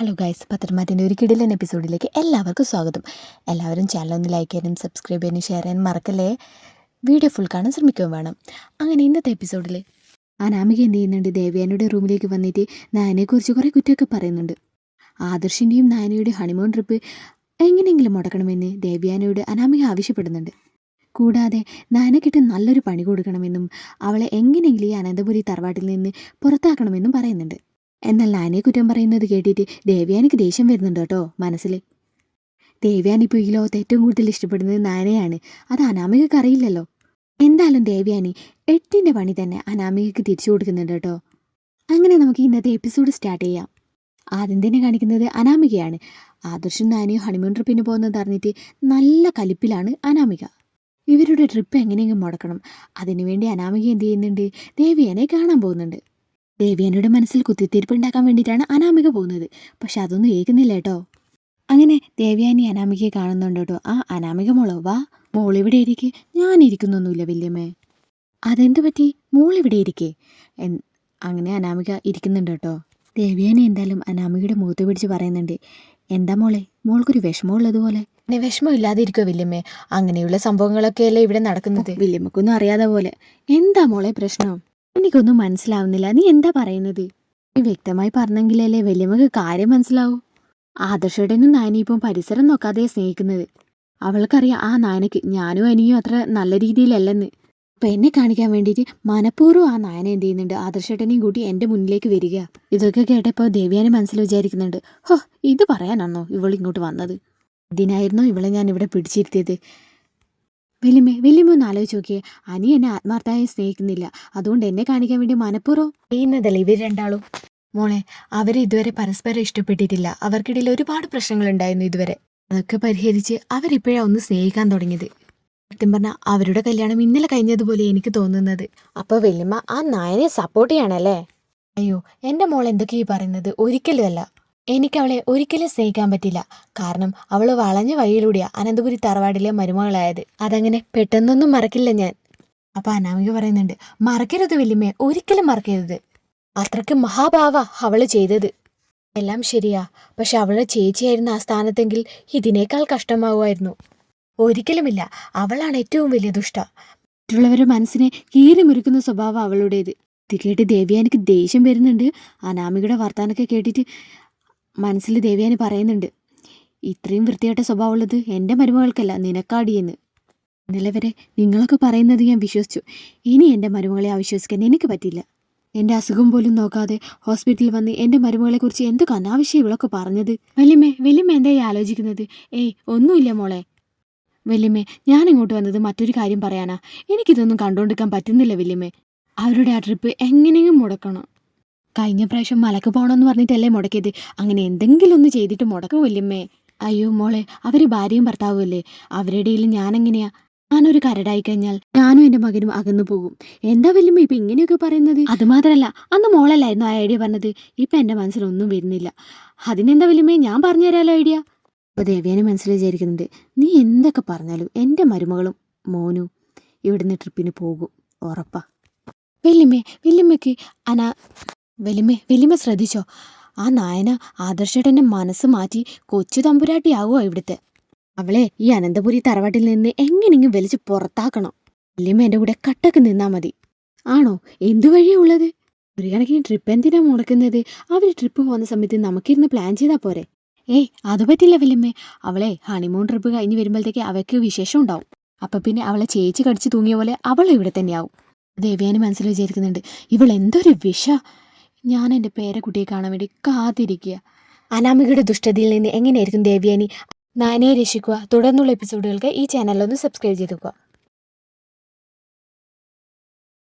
Hello guys പത്രമാറ്റിന്റെ ഒരു കിടിലൻ എപ്പിസോഡിലേക്ക് എല്ലാവർക്കും സ്വാഗതം. എല്ലാവരും ചാനൽ ഒന്ന് ലൈക്ക് ചെയ്യാനും സബ്സ്ക്രൈബ് ചെയ്യാനും ഷെയർ ചെയ്യാനും മറക്കല്ലേ? വീഡിയോ ഫുൾ കാണാൻ ശ്രമിക്കുകയും വേണം. അങ്ങനെ ഇന്നത്തെ എപ്പിസോഡിൽ അനാമിക എന്ത് ചെയ്യുന്നുണ്ട്? ദേവയാനയുടെ റൂമിലേക്ക് വന്നിട്ട് നായനെക്കുറിച്ച് കുറേ കുറ്റമൊക്കെ പറയുന്നുണ്ട്. ആദർശിന്റെയും നായനയുടെ ഹണിമൂൺ ട്രിപ്പ് എങ്ങനെയെങ്കിലും മുടക്കണമെന്ന് ദേവ്യാനയോട് അനാമിക ആവശ്യപ്പെടുന്നുണ്ട്. കൂടാതെ നായനക്കിട്ട് നല്ലൊരു പണി കൊടുക്കണമെന്നും അവളെ എങ്ങനെയെങ്കിലും ഈ അനന്തപുരി തറവാട്ടിൽ നിന്ന് പുറത്താക്കണമെന്നും പറയുന്നുണ്ട്. എന്നാൽ നാനേ കുറ്റം പറയുന്നത് കേട്ടിട്ട് ദേവ്യാനിക്ക് ദേഷ്യം വരുന്നുണ്ട് കേട്ടോ മനസ്സിൽ. ദേവ്യാനിപ്പോൾ ഈ ലോകത്ത് ഏറ്റവും കൂടുതൽ ഇഷ്ടപ്പെടുന്നത് നാനയാണ്. അത് അനാമികക്ക് അറിയില്ലല്ലോ. എന്തായാലും ദേവ്യാനി എട്ടിന്റെ പണി തന്നെ അനാമികക്ക് തിരിച്ചു കൊടുക്കുന്നുണ്ട് കേട്ടോ. അങ്ങനെ നമുക്ക് ഇന്നത്തെ എപ്പിസോഡ് സ്റ്റാർട്ട് ചെയ്യാം. ആദ്യം തന്നെ കാണിക്കുന്നത് അനാമികയാണ്. ആദർശും നാനയും ഹണിമൂൺ ട്രിപ്പിന് പോകുന്നത് അറിഞ്ഞിട്ട് നല്ല കലിപ്പിലാണ് അനാമിക. ഇവരുടെ ട്രിപ്പ് എങ്ങനെയെങ്കിലും മുടക്കണം. അതിനുവേണ്ടി അനാമിക എന്ത് ചെയ്യുന്നുണ്ട്? ദേവിയനെ കാണാൻ പോകുന്നുണ്ട്. ദേവ്യാനയുടെ മനസ്സിൽ കുത്തിത്തീർപ്പ് ഉണ്ടാക്കാൻ വേണ്ടിയിട്ടാണ് അനാമിക പോകുന്നത്. പക്ഷെ അതൊന്നും ഏകുന്നില്ല കേട്ടോ. അങ്ങനെ ദേവ്യാനി അനാമികയെ കാണുന്നുണ്ട് കേട്ടോ. ആ അനാമിക മോളോ വാ മോളിവിടെ ഇരിക്കെ. ഞാൻ ഇരിക്കുന്നൊന്നുമില്ല വല്യമ്മേ. അതെന്ത് പറ്റി? മോളിവിടെ ഇരിക്കേ. അങ്ങനെ അനാമിക ഇരിക്കുന്നുണ്ട് കേട്ടോ. ദേവ്യാനി എന്തായാലും അനാമികയുടെ മുഖത്ത് പിടിച്ച് പറയുന്നുണ്ട്. എന്താ മോളെ? മോൾക്കൊരു വിഷമമുള്ളതുപോലെ. പിന്നെ വിഷമമില്ലാതെ ഇല്ലാതിരിക്കോ വല്യമ്മേ? അങ്ങനെയുള്ള സംഭവങ്ങളൊക്കെയല്ലേ ഇവിടെ നടക്കുന്നത്? വല്യമ്മക്കൊന്നും അറിയാതെ പോലെ. എന്താ മോളെ പ്രശ്നം? എനിക്കൊന്നും മനസ്സിലാവുന്നില്ല. നീ എന്താ പറയുന്നത്? നീ വ്യക്തമായി പറഞ്ഞെങ്കിലല്ലേ വലിയമ്മക്ക് കാര്യം മനസ്സിലാവൂ? ആദർശേട്ടനും നായനിപ്പം പരിസരം നോക്കാതെ സ്നേഹിക്കുന്നത്. അവൾക്കറിയാം ആ നായനക്ക് ഞാനും അനിയും അത്ര നല്ല രീതിയിലല്ലെന്ന്. അപ്പൊ എന്നെ കാണിക്കാൻ വേണ്ടിയിട്ട് മനഃപൂർവം ആ നായന എന്ത് ചെയ്യുന്നുണ്ട്? ആദർശേട്ടനെയും കൂട്ടി എന്റെ മുന്നിലേക്ക് വരിക. ഇതൊക്കെ കേട്ടപ്പോൾ ദേവിയാനെ മനസ്സിൽ വിചാരിക്കുന്നുണ്ട്. ഹോ ഇത് പറയാനാണോ ഇവൾ ഇങ്ങോട്ട് വന്നത്? ഇതിനായിരുന്നോ ഇവളെ ഞാൻ ഇവിടെ പിടിച്ചിരുത്തിയത്? വലിയമ്മേ വലിയമ്മ ഒന്ന് ആലോചിച്ച് നോക്കിയേ. അനി എന്നെ ആത്മാർത്ഥമായി സ്നേഹിക്കുന്നില്ല. അതുകൊണ്ട് എന്നെ കാണിക്കാൻ വേണ്ടി മനഃപൂർവം ചെയ്യുന്നതല്ലേ ഇവർ രണ്ടാളും? മോളെ അവർ ഇതുവരെ പരസ്പരം ഇഷ്ടപ്പെട്ടിട്ടില്ല. അവർക്കിടയിൽ ഒരുപാട് പ്രശ്നങ്ങൾ ഉണ്ടായിരുന്നു ഇതുവരെ. അതൊക്കെ പരിഹരിച്ച് അവരിപ്പോഴാ ഒന്ന് സ്നേഹിക്കാൻ തുടങ്ങിയത്. സത്യം പറഞ്ഞാൽ അവരുടെ കല്യാണം ഇന്നലെ കഴിഞ്ഞതുപോലെ എനിക്ക് തോന്നുന്നത്. അപ്പൊ വല്യമ്മ ആ നായനെ സപ്പോർട്ട് ചെയ്യണല്ലേ? അയ്യോ എന്റെ മോൾ എന്തൊക്കെയാ പറയുന്നത്? ഒരിക്കലും അല്ല. എനിക്കവളെ ഒരിക്കലും സ്നേഹിക്കാൻ പറ്റില്ല. കാരണം അവൾ വളഞ്ഞ വഴിയിലൂടെയാണ് അനന്തപുരി തറവാടിലെ മരുമകളായത്. അതങ്ങനെ പെട്ടെന്നൊന്നും മറക്കില്ല ഞാൻ. അപ്പൊ അനാമിക പറയുന്നുണ്ട് മറക്കരുത് വല്യമ്മേ ഒരിക്കലും മറക്കരുത്. അത്രയ്ക്ക് മഹാഭാവ അവൾ ചെയ്തത്. എല്ലാം ശരിയാ. പക്ഷെ അവളുടെ ചേച്ചിയായിരുന്ന ആ സ്ഥാനത്തെങ്കിൽ ഇതിനേക്കാൾ കഷ്ടമാവുമായിരുന്നു. ഒരിക്കലുമില്ല. അവളാണ് ഏറ്റവും വലിയ ദുഷ്ട. മറ്റുള്ളവരുടെ മനസ്സിനെ കീറി മുറിക്കുന്ന സ്വഭാവം അവളുടേത്. ഇത് കേട്ട് ദേവ്യാനിക്ക് ദേഷ്യം വരുന്നുണ്ട്. അനാമികയുടെ വർത്താനൊക്കെ കേട്ടിട്ട് മനസ്സിൽ ദേവ്യാനി പറയുന്നുണ്ട് ഇത്രയും വൃത്തിയായിട്ട സ്വഭാവമുള്ളത് എന്റെ മരുമകൾക്കല്ല നിനക്കാടിയെന്ന്. ഇന്നലെ വരെ നിങ്ങളൊക്കെ പറയുന്നത് ഞാൻ വിശ്വസിച്ചു. ഇനി എന്റെ മരുമകളെ അവിശ്വസിക്കാൻ എനിക്ക് പറ്റില്ല. എന്റെ അസുഖം പോലും നോക്കാതെ ഹോസ്പിറ്റലിൽ വന്ന് എന്റെ മരുമകളെക്കുറിച്ച് എന്തൊക്കെ അനാവശ്യം ഇവളൊക്കെ പറഞ്ഞത്? വലിയമ്മ വലിയമ്മ എന്തായി ആലോചിക്കുന്നത്? ഏയ് ഒന്നുമില്ല മോളെ. വലിയമ്മേ ഞാൻ ഇങ്ങോട്ട് വന്നത് മറ്റൊരു കാര്യം പറയാനാ. എനിക്കിതൊന്നും കണ്ടുകൊണ്ടിരിക്കാൻ പറ്റുന്നില്ല വലിയമ്മേ. അവരുടെ ആ ട്രിപ്പ് എങ്ങനെയും മുടക്കണം. കഴിഞ്ഞ പ്രാവശ്യം മലക്ക് പോകണമെന്ന് പറഞ്ഞിട്ടല്ലേ മുടക്കിയത്. അങ്ങനെ എന്തെങ്കിലും ഒന്ന് ചെയ്തിട്ട് മുടക്കും വല്യമ്മേ അയ്യോ മോളെ അവർ ഭാര്യയും ഭർത്താവുമല്ലേ? അവരുടെ ഇടയിൽ ഞാനെങ്ങനെയാ? ഞാനൊരു കരടായി കഴിഞ്ഞാൽ ഞാനും എന്റെ മകനും അകന്നു പോകും. എന്താ വല്യമ്മ ഇപ്പൊ ഇങ്ങനെയൊക്കെ പറയുന്നത്? അത് മാത്രല്ല അന്ന് മോളല്ലായിരുന്നു ആ ഐഡിയ പറഞ്ഞത്. ഇപ്പൊ എന്റെ മനസ്സിലൊന്നും വരുന്നില്ല. അതിനെന്താ വല്യമ്മേ ഞാൻ പറഞ്ഞു പറഞ്ഞുതരാലോ ഐഡിയ? അപ്പോൾ ദേവ്യാനെ മനസ്സിൽ വിചാരിക്കുന്നുണ്ട് നീ എന്തൊക്കെ പറഞ്ഞാലും എന്റെ മരുമകളും മോനും ഇവിടുന്ന് ട്രിപ്പിന് പോകും. ഉറപ്പാ. വല്യമ്മേ വല്യമ്മയ്ക്ക് അനാ വലിമേ വലിമ ശ്രദ്ധിച്ചോ? ആ നായന ആദർശേട്ടന്റെ മനസ്സ് മാറ്റി കൊച്ചു തമ്പുരാട്ടിയാകുമോ ഇവിടുത്തെ? അവളെ ഈ അനന്തപുരി തറവാട്ടിൽ നിന്ന് എങ്ങനെയെങ്കിലും വലിച്ച് പുറത്താക്കണം. വലിമ എന്റെ കൂടെ കട്ടക്ക് നിന്നാ മതി. ആണോ? എന്തു വഴിയാ ഉള്ളത്? ഒരു കണക്കിന് ട്രിപ്പ് എന്തിനാ മുടക്കുന്നത്? അവർ ട്രിപ്പ് പോകുന്ന സമയത്ത് നമുക്കിരുന്ന് പ്ലാൻ ചെയ്താൽ പോരെ. ഏയ് അത് പറ്റില്ല വല്യമ്മേ അവളെ ഹണിമൂൺ ട്രിപ്പ് കഴിഞ്ഞ് വരുമ്പോഴത്തേക്ക് അവയ്ക്ക് വിശേഷം ഉണ്ടാവും. അപ്പൊ പിന്നെ അവളെ ചേച്ചി കടിച്ചു തൂങ്ങിയ പോലെ അവൾ ഇവിടെ തന്നെയാവും. ദേവ്യാനി മനസ്സിൽ വിചാരിക്കുന്നുണ്ട് ഇവൾ എന്തൊരു വിഷ? ഞാൻ എന്റെ പേരക്കുട്ടിയെ കാണാൻ വേണ്ടി കാത്തിരിക്കുക. അനാമികയുടെ ദുഷ്ടതയിൽ നിന്ന് എങ്ങനെയായിരിക്കും ദേവ്യാനി? നാനയെ രക്ഷിക്കുക. തുടർന്നുള്ള എപ്പിസോഡുകൾക്ക് ഈ ചാനലൊന്ന് സബ്സ്ക്രൈബ് ചെയ്തുക